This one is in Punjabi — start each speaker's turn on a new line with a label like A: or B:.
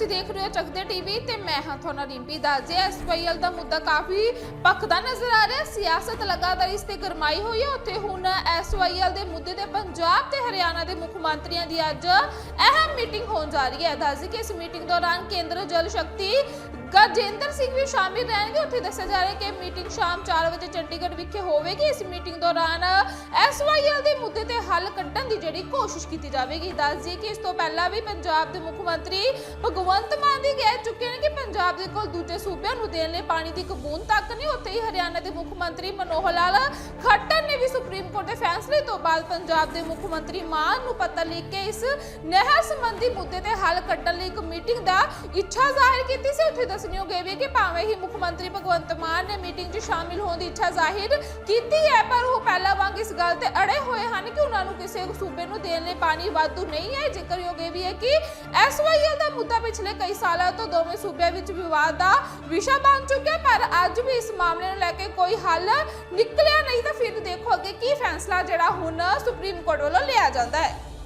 A: ਹੋ ਚੱਕਦੇ ਟੀਵੀ ਤੇ ਮੈਂ ਹਾਂ ਤੁਹਾਡਾ ਰਿੰਪੀ ਦੱਸਦੇ ਐਸਵਾਈਐਲ ਦਾ ਮੁੱਦਾ ਕਾਫੀ ਪੱਕਦਾ ਨਜ਼ਰ ਆ ਰਿਹਾ, ਸਿਆਸਤ ਲਗਾਤਾਰ ਇਸ ਤੇ ਗਰਮਾਈ ਹੋਈ ਹੈ, ਉੱਥੇ ਹੁਣ ਐਸਵਾਈਐਲ ਦੇ ਮੁੱਦੇ ਤੇ ਪੰਜਾਬ ਤੇ ਹਰਿਆਣਾ ਦੇ ਮੁੱਖ ਮੰਤਰੀਆਂ ਦੀ ਅੱਜ ਅਹਿਮ ਮੀਟਿੰਗ ਹੋਣ ਜਾ ਰਹੀ ਹੈ। ਦੱਸਦੇ ਕਿ ਇਸ ਮੀਟਿੰਗ ਦੌਰਾਨ ਕੇਂਦਰ ਜਲ ਸ਼ਕਤੀ ਗਜੇਂਦਰ ਸਿੰਘ ਵੀ ਸ਼ਾਮਿਲ ਰਹਿਣਗੇ। ਉੱਥੇ ਦੱਸਿਆ ਜਾ ਰਿਹਾ ਕਿ ਮੀਟਿੰਗ ਸ਼ਾਮ 4 ਵਜੇ ਚੰਡੀਗੜ੍ਹ ਵਿਖੇ ਹੋਵੇਗੀ। ਇਸ ਮੀਟਿੰਗ ਦੌਰਾਨ ਐਸਵਾਈਐਲ ਦੇ ਮੁੱਦੇ ਹੱਲ ਕੱਢਣ ਦੀ ਜਿਹੜੀ ਕੋਸ਼ਿਸ਼ ਕੀਤੀ ਜਾਵੇਗੀ। ਦੱਸ ਦਈਏ ਕਿ ਇਸ ਤੋਂ ਪਹਿਲਾਂ ਵੀ ਪੰਜਾਬ ਦੇ ਮੁੱਖ ਮੰਤਰੀ ਭਗਵੰਤ ਮਾਨ ਦੀ ਕਹਿ ਚੁੱਕੇ ਨੇ ਕਿ ਪੰਜਾਬ ਦੇ ਕੋਲ ਦੂਜੇ ਸੂਬਿਆਂ ਨੂੰ ਦੇਣ ਲਈ ਪਾਣੀ ਦੀ ਇੱਕ ਬੂੰਦ ਤੱਕ ਨਹੀਂ, ਉੱਥੇ ਹੀ ਹਰਿਆਣਾ ਦੇ ਮੁੱਖ ਮੰਤਰੀ ਮਨੋਹਰ ਲਾਲ ਖੱਟਰ ਨੇ ਵੀ ਸੁਪਰੀਮ ਕੋਰਟ ਫੈਸਲੇ ਤੋਂ ਬਾਅਦ ਪੰਜਾਬ ਦੇ ਮੁੱਖ ਮੰਤਰੀ ਮਾਨ ਨੂੰ ਪੱਤਰ ਲਿਖ ਕੇ ਇਸ ਨਹਿਰ ਸੰਬੰਧੀ ਮੁੱਦੇ ਤੇ ਹੱਲ ਕੱਢਣ ਲਈ ਇੱਕ ਮੀਟਿੰਗ ਦਾ ਇੱਛਾ ਜ਼ਾਹਿਰ ਕੀਤੀ ਸੀ। ਉੱਥੇ ਦੱਸਣਯੋਗ ਇਹ ਵੀ ਕਿ ਭਾਵੇਂ ਹੀ ਮੁੱਖ ਮੰਤਰੀ ਭਗਵੰਤ ਮਾਨ ਨੇ ਮੀਟਿੰਗ 'ਚ ਸ਼ਾਮਿਲ ਹੋਣ ਦੀ ਇੱਛਾ ਜ਼ਾਹਿਰ ਕੀਤੀ ਹੈ, ਪਰ ਉਹ ਪਹਿਲਾਂ ਵਾਂਗ ਇਸ ਗੱਲ ਤੇ ਅੜੇ ਹੋਏ ਹਨ ਕਿ ਉਹਨਾਂ ਨੂੰ ਕਿਸੇ ਸੂਬੇ ਨੂੰ ਦੇਣ ਲਈ ਪਾਣੀ ਵਾਧੂ ਨਹੀਂ ਹੈ। ਜ਼ਿਕਰਯੋਗ ਇਹ ਵੀ ਹੈ ਕਿ ਐਸਵਾਈਐਲ ਦਾ ਮੁੱਦਾ ਪਿਛਲੇ ਕਈ ਸਾਲਾਂ ਤੋਂ ਦੋਵੇਂ ਸੂਬਿਆਂ ਵਿੱਚ ਵਿਵਾਦ ਦਾ ਵਿਸ਼ਾ ਬਣ ਚੁੱਕਿਆ ਪਰ ਅੱਜ ਵੀ ਇਸ ਮਾਮਲੇ ਨੂੰ ਲੈ ਕੇ ਕੋਈ ਹੱਲ ਨਿਕਲਿਆ ਨਹੀਂ। ਤਾਂ ਫਿਰ ਦੇਖੋ ਅੱਗੇ ਕੀ ਫੈਸਲਾ ਜਿਹੜਾ ਹੁਣ ਸੁਪਰੀਮ ਕੋਰਟ ਵੱਲੋਂ ਲਿਆ ਜਾਂਦਾ ਹੈ।